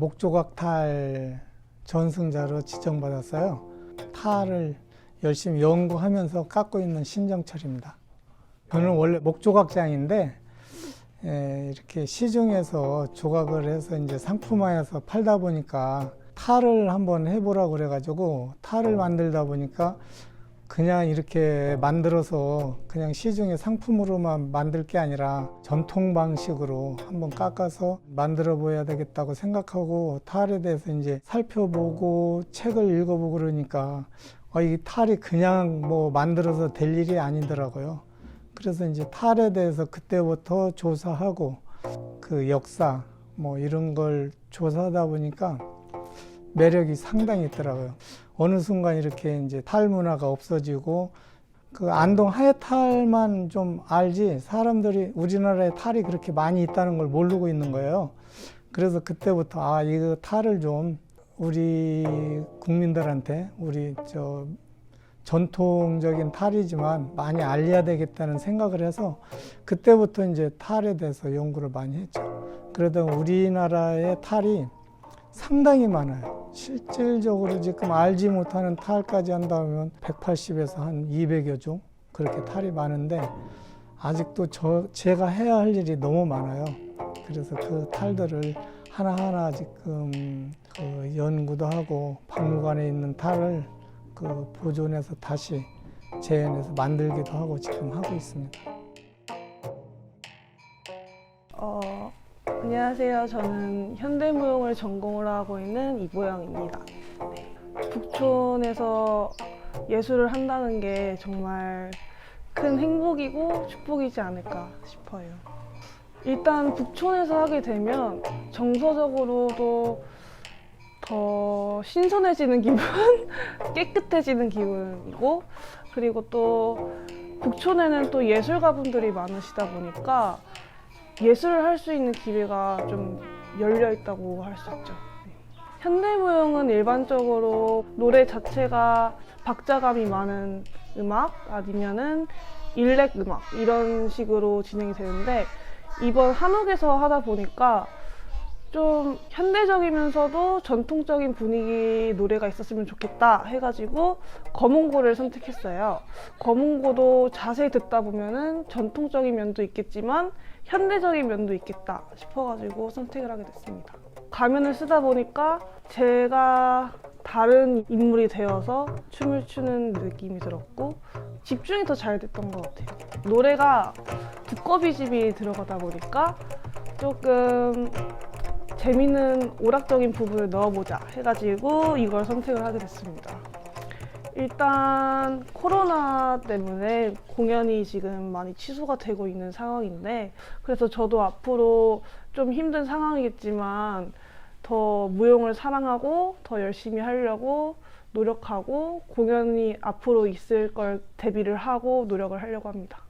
목조각 탈 전승자로 지정받았어요. 탈을 열심히 연구하면서 깎고 있는 신정철입니다. 저는 원래 목조각장인데 에, 이렇게 시중에서 조각을 해서 이제 상품화해서 팔다 보니까 탈을 한번 해보라고 그래가지고 탈을 만들다 보니까 그냥 이렇게 만들어서 그냥 시중에 상품으로만 만들 게 아니라 전통 방식으로 한번 깎아서 만들어 보여야 되겠다고 생각하고 탈에 대해서 이제 살펴보고 책을 읽어보고 그러니까 어, 이 탈이 그냥 뭐 만들어서 될 일이 아니더라고요. 그래서 이제 탈에 대해서 그때부터 조사하고 그 역사 뭐 이런 걸 조사하다 보니까 매력이 상당히 있더라고요. 어느 순간 이렇게 이제 탈 문화가 없어지고 그 안동 하회탈만 좀 알지 사람들이 우리나라에 탈이 그렇게 많이 있다는 걸 모르고 있는 거예요. 그래서 그때부터 아 이거 탈을 좀 우리 국민들한테 우리 저 전통적인 탈이지만 많이 알려야 되겠다는 생각을 해서 그때부터 이제 탈에 대해서 연구를 많이 했죠. 그러다 우리나라의 탈이 상당히 많아요. 실질적으로 지금 알지 못하는 탈까지 한다면 180에서 한 200여 종 그렇게 탈이 많은데 아직도 저 제가 해야 할 일이 너무 많아요. 그래서 그 탈들을 하나하나 지금 그 연구도 하고 박물관에 있는 탈을 그 보존해서 다시 재현해서 만들기도 하고 지금 하고 있습니다. 안녕하세요. 저는 현대무용을 전공을 하고 있는 이보영입니다. 네. 북촌에서 예술을 한다는 게 정말 큰 행복이고 축복이지 않을까 싶어요. 일단 북촌에서 하게 되면 정서적으로도 더 신선해지는 기분, 깨끗해지는 기분이고, 그리고 또 북촌에는 또 예술가분들이 많으시다 보니까 예술을 할 수 있는 기회가 좀 열려 있다고 할 수 있죠. 네. 현대무용은 일반적으로 노래 자체가 박자감이 많은 음악 아니면은 일렉 음악 이런 식으로 진행이 되는데 이번 한옥에서 하다 보니까 좀 현대적이면서도 전통적인 분위기 노래가 있었으면 좋겠다 해가지고 검은고를 선택했어요. 검은고도 자세히 듣다 보면은 전통적인 면도 있겠지만 현대적인 면도 있겠다 싶어가지고 선택을 하게 됐습니다. 가면을 쓰다 보니까 제가 다른 인물이 되어서 춤을 추는 느낌이 들었고 집중이 더 잘 됐던 것 같아요. 노래가 두꺼비 집이 들어가다 보니까 조금 재밌는 오락적인 부분을 넣어보자 해가지고 이걸 선택을 하게 됐습니다. 일단 코로나 때문에 공연이 지금 많이 취소가 되고 있는 상황인데 그래서 저도 앞으로 좀 힘든 상황이겠지만 더 무용을 사랑하고 더 열심히 하려고 노력하고 공연이 앞으로 있을 걸 대비를 하고 노력을 하려고 합니다.